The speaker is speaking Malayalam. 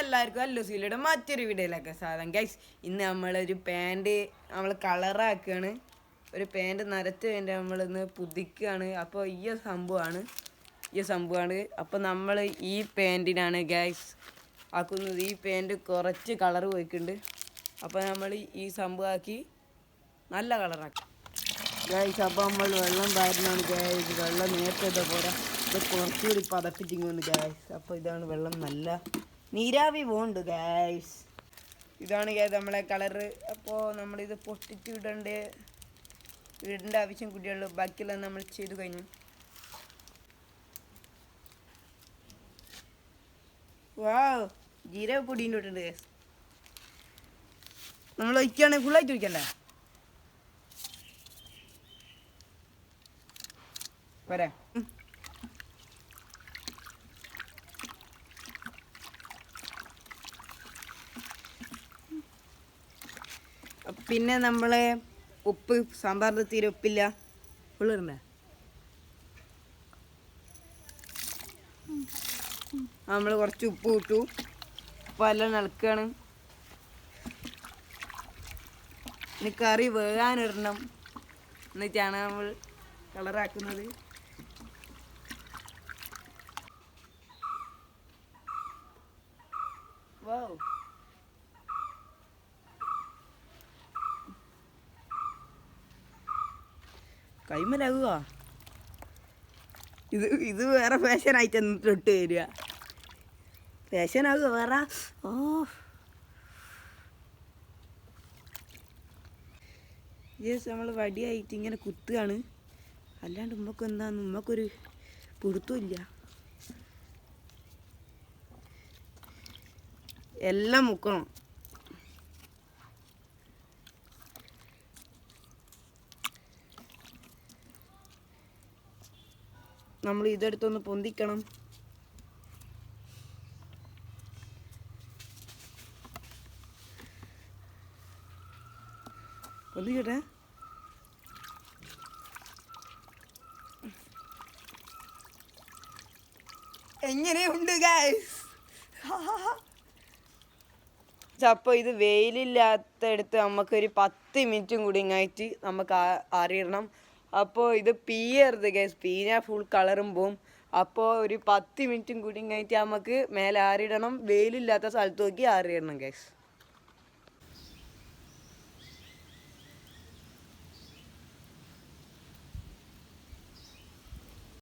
എല്ലാവർക്കും അല്ലൂസിലൂടെ മറ്റൊരു വീഡിയോയിലൊക്കെ സാധനം ഗൈസ് ഇന്ന് നമ്മളൊരു പാന്റ് നമ്മൾ കളറാക്കുകയാണ് ഒരു പാന്റ് നിരത്ത് വേണ്ടി നമ്മളിന്ന് പുതിക്കുകയാണ് അപ്പോൾ ഈ സംഭവമാണ്. ഈ സംഭവമാണ്. അപ്പോൾ നമ്മൾ ഈ പാന്റിനാണ് ഗൈസ് ആക്കുന്നത്. ഈ പാന്റ് കുറച്ച് കളർ പോയിട്ടുണ്ട്. അപ്പോൾ നമ്മൾ ഈ സംഭവമാക്കി നല്ല കളറാക്കി. ഗൈസ് അപ്പോൾ നമ്മൾ വെള്ളം പാരുന്നതാണ് ഗൈസ് വെള്ളം നേരത്തെ പോരാ. ഇത് കുറച്ചുകൂടി പതപ്പിച്ചിങ്ങുന്നു ഗൈസ് അപ്പോൾ ഇതാണ് വെള്ളം നല്ല നീരാവി പോണ്ട് ഗൈസ് ഇതാണ് ഗൈസ് നമ്മളെ കളറ് അപ്പോൾ നമ്മളിത് പൊട്ടിച്ച് ഇടേണ്ട? ഇടേണ്ട ആവശ്യം കുട്ടികളുള്ളൂ ബാക്കിയുള്ള നമ്മൾ ചെയ്തു കഴിഞ്ഞു. വാ ജീരക പൊടിന്റെ ഇട്ടുണ്ട് ഗൈസ് നമ്മൾ ഒഴിക്കുകയാണെങ്കിൽ ഫുള്ളായിട്ട് ഒഴിക്കണ്ടേ. വരാം പിന്നെ നമ്മൾ ഉപ്പ് സാമ്പാറിന് തീരെ ഉപ്പില്ല. ഉള്ളിടണ്ടേ നമ്മൾ കുറച്ച് ഉപ്പ് ഇട്ടു. ഉപ്പ് എല്ലാം നിളക്കുകയാണ് ഇനി കറി വേകാനിടണം. എന്നിട്ടാണ് നമ്മൾ കളറാക്കുന്നത് വൗ കൈമലാകുക ഇത് ഇത് വേറെ ഫാഷനായിട്ട് എന്നിട്ട് ഇട്ട് വരിക. ഫാഷനാകുക വേറെ? ഓ. യെസ് നമ്മൾ വടിയായിട്ട് ഇങ്ങനെ കുത്തുകയാണ്. അല്ലാണ്ട് ഉമ്മക്ക് എന്താന്ന്? ഉമ്മക്കൊരു പിടുത്തമില്ല എല്ലാം മുക്കണം. നമ്മൾ ഇതെടുത്തൊന്ന് പൊന്തിക്കണം. പൊന്തിക്കട്ടെ. എങ്ങനെയുണ്ട് ഗൈസ് അപ്പോൾ ഇത് വെയിലില്ലാത്തടുത്ത് നമുക്കൊരു പത്ത് മിനിറ്റും കൂടി ഇങ്ങായിട്ട് നമുക്ക് അറിയണം. അപ്പോൾ ഇത് പീയരുത് ഗൈസ് പീഞ്ഞാൽ ഫുൾ കളറും പോവും. അപ്പോൾ ഒരു പത്ത് മിനിറ്റും കൂടി കഴിഞ്ഞിട്ട് നമുക്ക് മേലെ ആറിയിടണം വെയിലില്ലാത്ത സ്ഥലത്ത് നോക്കി ആറിയിടണം ഗൈസ്